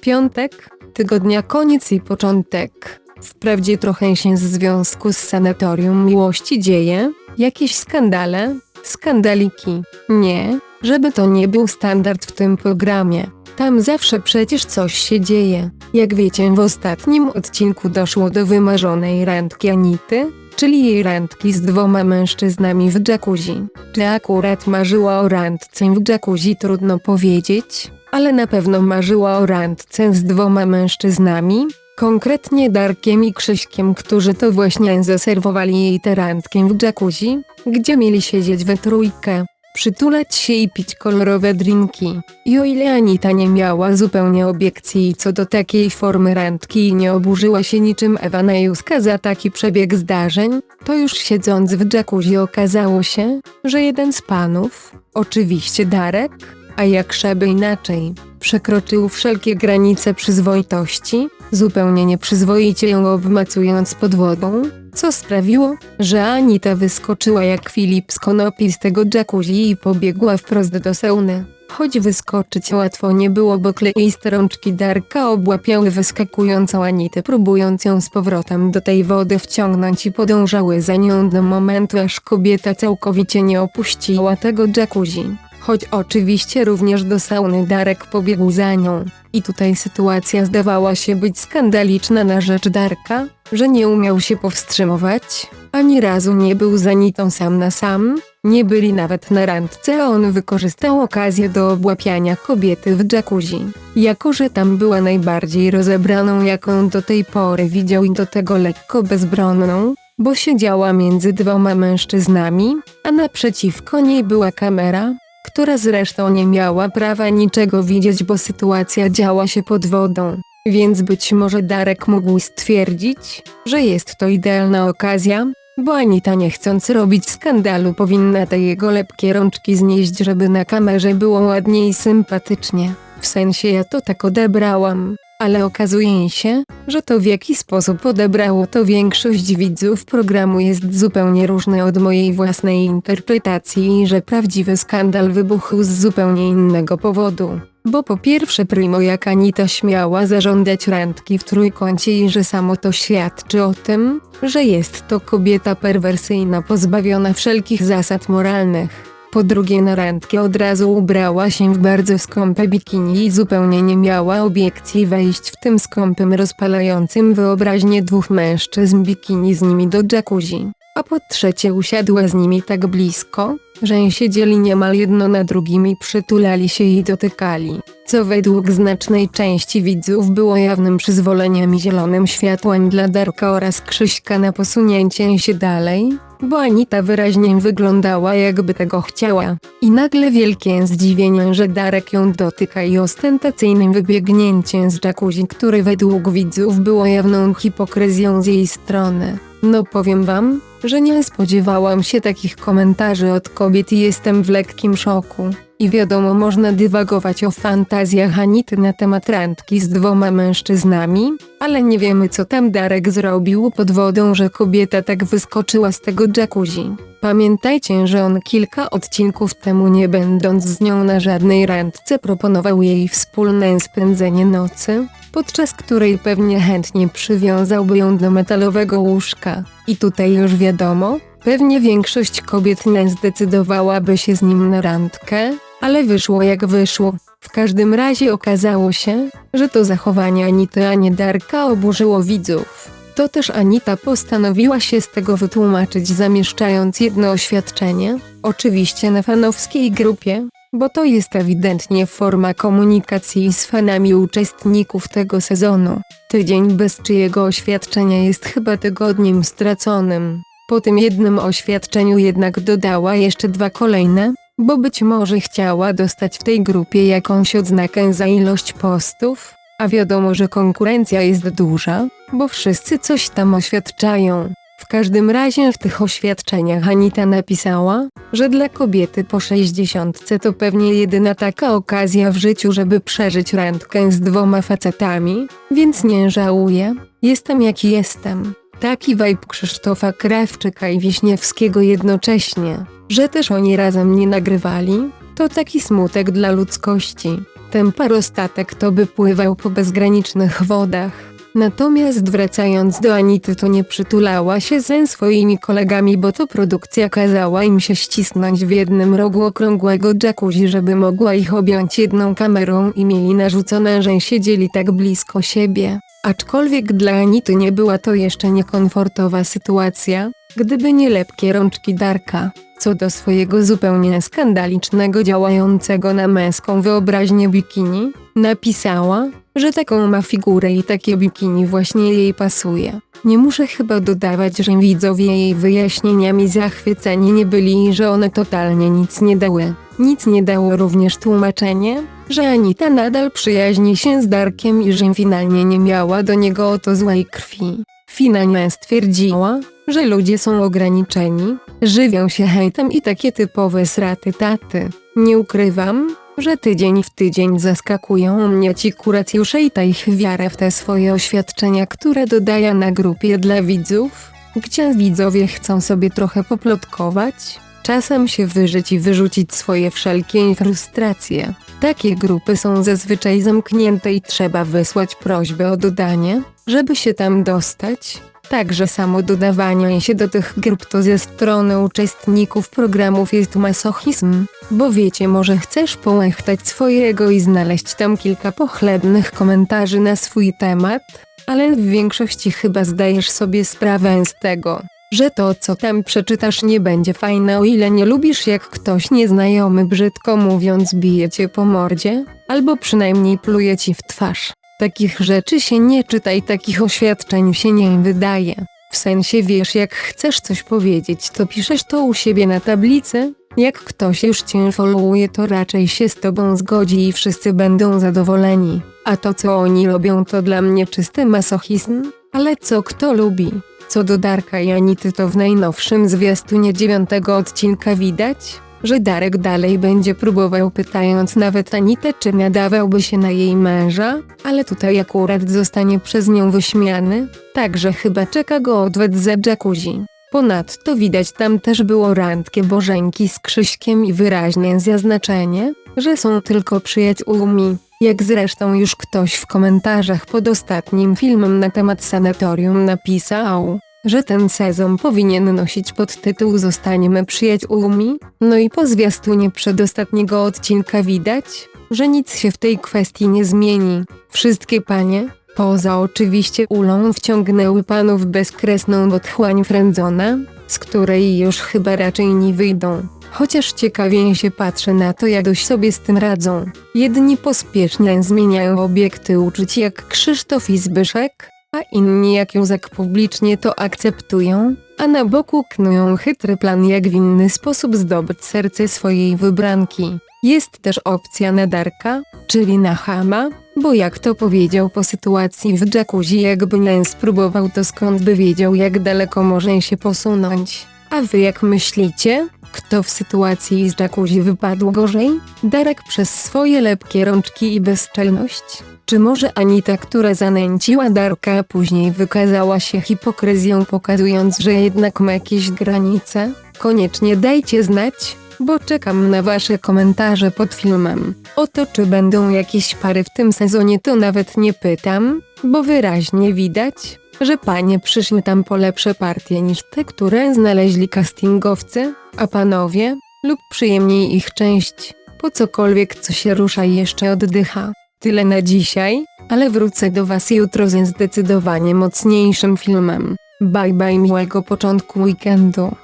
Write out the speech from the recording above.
Piątek, tygodnia koniec i początek. Wprawdzie trochę się w związku z sanatorium miłości dzieje, jakieś skandale, skandaliki. Nie, żeby to nie był standard w tym programie. Tam zawsze przecież coś się dzieje. Jak wiecie, w ostatnim odcinku doszło do wymarzonej randki Anity, czyli jej randki z dwoma mężczyznami w jacuzzi. Czy akurat marzyła o randce w jacuzzi trudno powiedzieć, ale na pewno marzyła o randce z dwoma mężczyznami, konkretnie Darkiem i Krzyśkiem, którzy to właśnie zaserwowali jej tę randkę w jacuzzi, gdzie mieli siedzieć we trójkę, przytulać się i pić kolorowe drinki. I o ile Anita nie miała zupełnie obiekcji co do takiej formy randki i nie oburzyła się niczym Ewa Najuska za taki przebieg zdarzeń, to już siedząc w jacuzzi okazało się, że jeden z panów, oczywiście Darek, a jak żeby inaczej, przekroczył wszelkie granice przyzwoitości, zupełnie nieprzyzwoicie ją obmacując pod wodą, co sprawiło, że Anita wyskoczyła jak Filip z konopi z tego jacuzzi i pobiegła wprost do sauny. Choć wyskoczyć łatwo nie było, bo kleiste rączki Darka obłapiały wyskakującą Anitę, próbując ją z powrotem do tej wody wciągnąć i podążały za nią do momentu, aż kobieta całkowicie nie opuściła tego jacuzzi. Choć oczywiście również do sauny Darek pobiegł za nią. I tutaj sytuacja zdawała się być skandaliczna na rzecz Darka, że nie umiał się powstrzymywać, ani razu nie był z Anitą sam na sam, nie byli nawet na randce, a on wykorzystał okazję do obłapiania kobiety w jacuzzi. Jako, że tam była najbardziej rozebraną, jaką do tej pory widział i do tego lekko bezbronną, bo siedziała między dwoma mężczyznami, a naprzeciwko niej była kamera, która zresztą nie miała prawa niczego widzieć, bo sytuacja działa się pod wodą. Więc być może Darek mógł stwierdzić, że jest to idealna okazja, bo Anita nie chcąc robić skandalu powinna te jego lepkie rączki znieść, żeby na kamerze było ładnie i sympatycznie. W sensie ja to tak odebrałam. Ale okazuje się, że to w jaki sposób odebrało to większość widzów programu jest zupełnie różne od mojej własnej interpretacji i że prawdziwy skandal wybuchł z zupełnie innego powodu. Bo po pierwsze primo jak Anita śmiała zażądać randki w trójkącie i że samo to świadczy o tym, że jest to kobieta perwersyjna pozbawiona wszelkich zasad moralnych. Po drugie na randkę od razu ubrała się w bardzo skąpe bikini i zupełnie nie miała obiekcji wejść w tym skąpym rozpalającym wyobraźnię dwóch mężczyzn bikini z nimi do jacuzzi. A po trzecie usiadła z nimi tak blisko, że siedzieli niemal jedno na drugim i przytulali się i dotykali, co według znacznej części widzów było jawnym przyzwoleniem i zielonym światłem dla Darka oraz Krzyśka na posunięcie się dalej, bo Anita wyraźnie wyglądała jakby tego chciała. I nagle wielkie zdziwienie, że Darek ją dotyka i ostentacyjnym wybiegnięciem z jacuzzi, który według widzów było jawną hipokryzją z jej strony. No powiem wam, że nie spodziewałam się takich komentarzy od kobiet i jestem w lekkim szoku. I wiadomo, można dywagować o fantazjach Anity na temat randki z dwoma mężczyznami, ale nie wiemy co tam Darek zrobił pod wodą, że kobieta tak wyskoczyła z tego jacuzzi. Pamiętajcie, że on kilka odcinków temu nie będąc z nią na żadnej randce proponował jej wspólne spędzenie nocy, podczas której pewnie chętnie przywiązałby ją do metalowego łóżka. I tutaj już wiadomo, pewnie większość kobiet nie zdecydowałaby się z nim na randkę, ale wyszło jak wyszło. W każdym razie okazało się, że to zachowanie Anity, nie Darka oburzyło widzów. To też Anita postanowiła się z tego wytłumaczyć zamieszczając jedno oświadczenie, oczywiście na fanowskiej grupie, bo to jest ewidentnie forma komunikacji z fanami uczestników tego sezonu. Tydzień bez czyjego oświadczenia jest chyba tygodniem straconym. Po tym jednym oświadczeniu jednak dodała jeszcze dwa kolejne, bo być może chciała dostać w tej grupie jakąś odznakę za ilość postów, a wiadomo, że konkurencja jest duża, bo wszyscy coś tam oświadczają. W każdym razie w tych oświadczeniach Anita napisała, że dla kobiety po 60 to pewnie jedyna taka okazja w życiu, żeby przeżyć randkę z dwoma facetami, więc nie żałuję, jestem jaki jestem. Taki vibe Krzysztofa Krawczyka i Wiśniewskiego jednocześnie, że też oni razem nie nagrywali, to taki smutek dla ludzkości. ten parostatek to by pływał po bezgranicznych wodach. Natomiast wracając do Anity to nie przytulała się ze swoimi kolegami, bo to produkcja kazała im się ścisnąć w jednym rogu okrągłego jacuzzi, żeby mogła ich objąć jedną kamerą i mieli narzucone, że siedzieli tak blisko siebie. Aczkolwiek dla Anity nie była to jeszcze niekomfortowa sytuacja, gdyby nie lepkie rączki Darka. Co do swojego zupełnie skandalicznego działającego na męską wyobraźnię bikini, napisała, że taką ma figurę i takie bikini właśnie jej pasuje. Nie muszę chyba dodawać, że widzowie jej wyjaśnieniami zachwyceni nie byli i że one totalnie nic nie dały. Nic nie dało również tłumaczenie, że Anita nadal przyjaźni się z Darkiem i że finalnie nie miała do niego o to złej krwi. Finalnie stwierdziła, że ludzie są ograniczeni, żywią się hejtem i takie typowe sraty taty. Nie ukrywam, że tydzień w tydzień zaskakują mnie ci kuracjusze i ta ich wiara w te swoje oświadczenia, które dodaję na grupie dla widzów, gdzie widzowie chcą sobie trochę poplotkować, czasem się wyżyć i wyrzucić swoje wszelkie frustracje. Takie grupy są zazwyczaj zamknięte i trzeba wysłać prośbę o dodanie, żeby się tam dostać. Także samo dodawanie się do tych grup to ze strony uczestników programów jest masochizm, bo wiecie, może chcesz połechtać swojego i znaleźć tam kilka pochlebnych komentarzy na swój temat, ale w większości chyba zdajesz sobie sprawę z tego, że to co tam przeczytasz nie będzie fajne o ile nie lubisz jak ktoś nieznajomy brzydko mówiąc bije cię po mordzie, albo przynajmniej pluje ci w twarz. Takich rzeczy się nie czyta i takich oświadczeń się nie wydaje. W sensie wiesz, jak chcesz coś powiedzieć, to piszesz to u siebie na tablicy. Jak ktoś już cię followuje, to raczej się z tobą zgodzi i wszyscy będą zadowoleni. A to, co oni robią, to dla mnie czysty masochizm. Ale co kto lubi? Co do Darka i Anity, to w najnowszym zwiastunie dziewiątego odcinka widać, że Darek dalej będzie próbował pytając nawet Anitę, czy nadawałby się na jej męża, ale tutaj akurat zostanie przez nią wyśmiany, także chyba czeka go odwet ze jacuzzi. Ponadto widać tam też było randkę Bożenki z Krzyśkiem i wyraźnie zaznaczenie, że są tylko przyjaciółmi. Jak zresztą już ktoś w komentarzach pod ostatnim filmem na temat sanatorium napisał, że ten sezon powinien nosić podtytuł Zostaniemy przyjaciółmi, no i po zwiastunie przedostatniego odcinka widać, że nic się w tej kwestii nie zmieni. Wszystkie panie, poza oczywiście Ulą wciągnęły panów bezkresną otchłań frędzona, z której już chyba raczej nie wyjdą. Chociaż ciekawie się patrzę na to, jak dość sobie z tym radzą. Jedni pospiesznie zmieniają obiekty uczuć jak Krzysztof i Zbyszek, a inni jak Józek publicznie to akceptują, a na boku knują chytry plan jak w inny sposób zdobyć serce swojej wybranki. Jest też opcja na Darka, czyli na Hama, bo jak to powiedział po sytuacji w jacuzzi jakby nie spróbował to skąd by wiedział jak daleko może się posunąć. A wy jak myślicie? Kto w sytuacji z jacuzzi wypadł gorzej? Darek przez swoje lepkie rączki i bezczelność? Czy może Anita, która zanęciła Darka, później wykazała się hipokryzją, pokazując, że jednak ma jakieś granice? Koniecznie dajcie znać, bo czekam na wasze komentarze pod filmem. O to, czy będą jakieś pary w tym sezonie, to nawet nie pytam, bo wyraźnie widać, że panie przyszły tam po lepsze partie niż te, które znaleźli castingowcy, a panowie, lub przyjemniej ich część, po cokolwiek co się rusza i jeszcze oddycha. Tyle na dzisiaj, ale wrócę do Was jutro ze zdecydowanie mocniejszym filmem. Bye bye miłego początku weekendu.